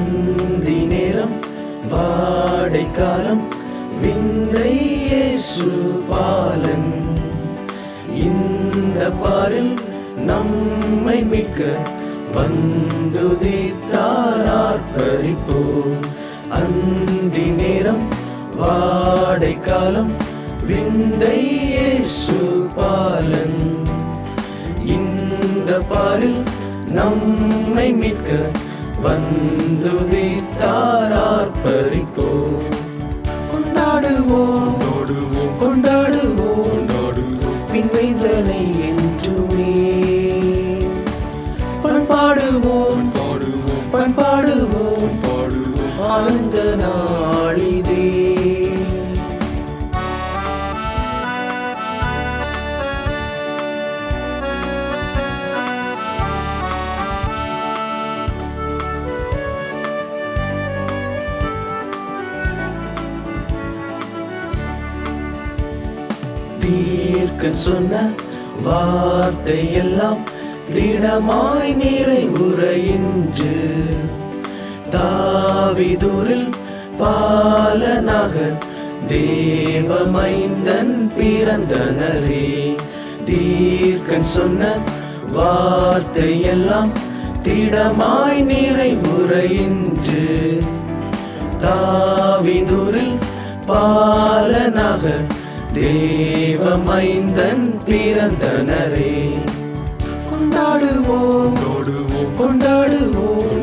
சந்தி நேரம் வாடை காலம் விந்தை இயேசு பாலன். இந்த பாரில் நம்மை மிக்க வந்துதித்தாரார்ப்பரிப்போம் அந்தி நேரம் வாடை காலம் விந்தை இயேசு பாலன். இந்த பாரில் நம்மை மிக்க மீட்க வந்துதித்தாரார்ப்பரிப்போம் கொண்டாடுவோம். கொண்டாடுவோம். பின்வைதனை என்றுமே. பண்பாடுவோம். பண்பாடுவோம். ஆழ்ந்த நாளிதே தீர்க்கன் சொன்ன வார்த்தை எல்லாம் திடமாய் நீரை இன்று தாவிதூரில் பாலனாக தேவமைந்தன் பிறந்தனரே. தீர்க்கன் சொன்ன வார்த்தை எல்லாம் திடமாய் நீரை இன்று தாவிதூரில் பாலனாக தேவமைந்தன் பிறந்தனரே. கொண்டாடுவோம். கொண்டாடுவோம்.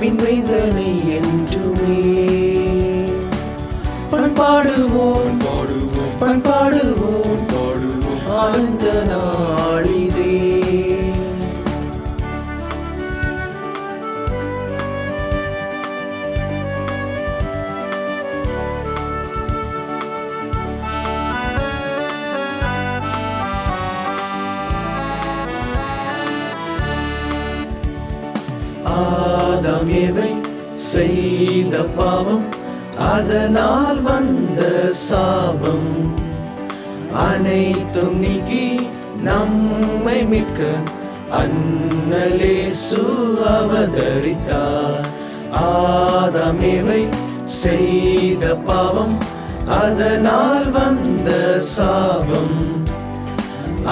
விண்வைதனை என்றுமே. பண்பாடுவோம். பண்பாடுவோம். ஆழ்ந்த நாளிதே ஆதாம் ஏவை செய்த பாவம் அதனால் வந்த சாபம். அனைத்தும் நீக்கி நம்மை மிக்க அன்னலேசு அவதரித்தார். ஆதமேவை செய்த பாவம் அதனால் வந்த சாபம்.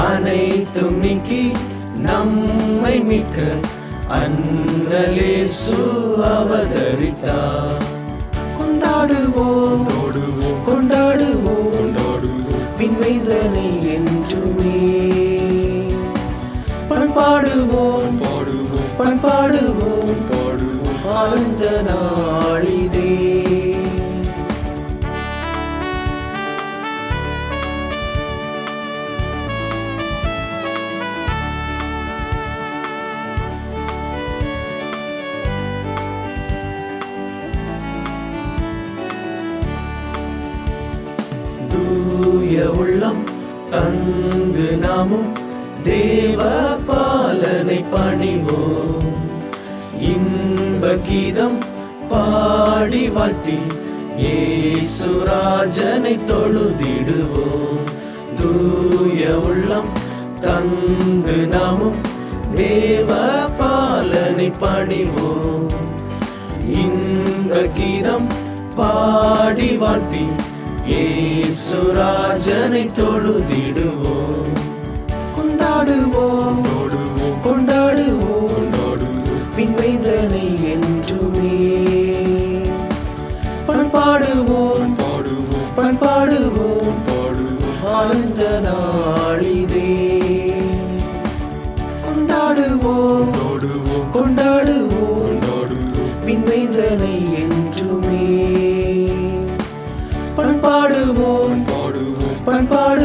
அனைத்தும் நீக்கி நம்மை மிக்க அன்னலேசு அவதரித்தார் கொண்டாடுவோம் கொண்டாடுவோம் விண்வைதனை என்றுமே. பண்பாடுவோம் பண்பாடுவோம். தூய உள்ளம் தங்கு நாமும் தேவ பாலனை பணிவோம். இன்ப கீதம் பாடி வாழ்த்தி ஏசுராஜனை தொழுதிடுவோம். தூய உள்ளம் தங்கு நாமும் தேவ பாலனை பணிவோம். இன்ப கீதம் பாடி வாழ்த்தி ஏசுரா ராஜனை தொழுதிடுவோம். கொண்டாடுவோம். ஓடுவோம் கொண்டாடுவோம். பின்வைதனை என்றுமே. பண்பாடுவோம். பாடுவோம் பண்பாடுவோம். பாடுவோம் ஆழ்ந்த நாளிதே. கொண்டாடுவோம். கொண்டாடுவோம். பின்வைதனை நான் பாட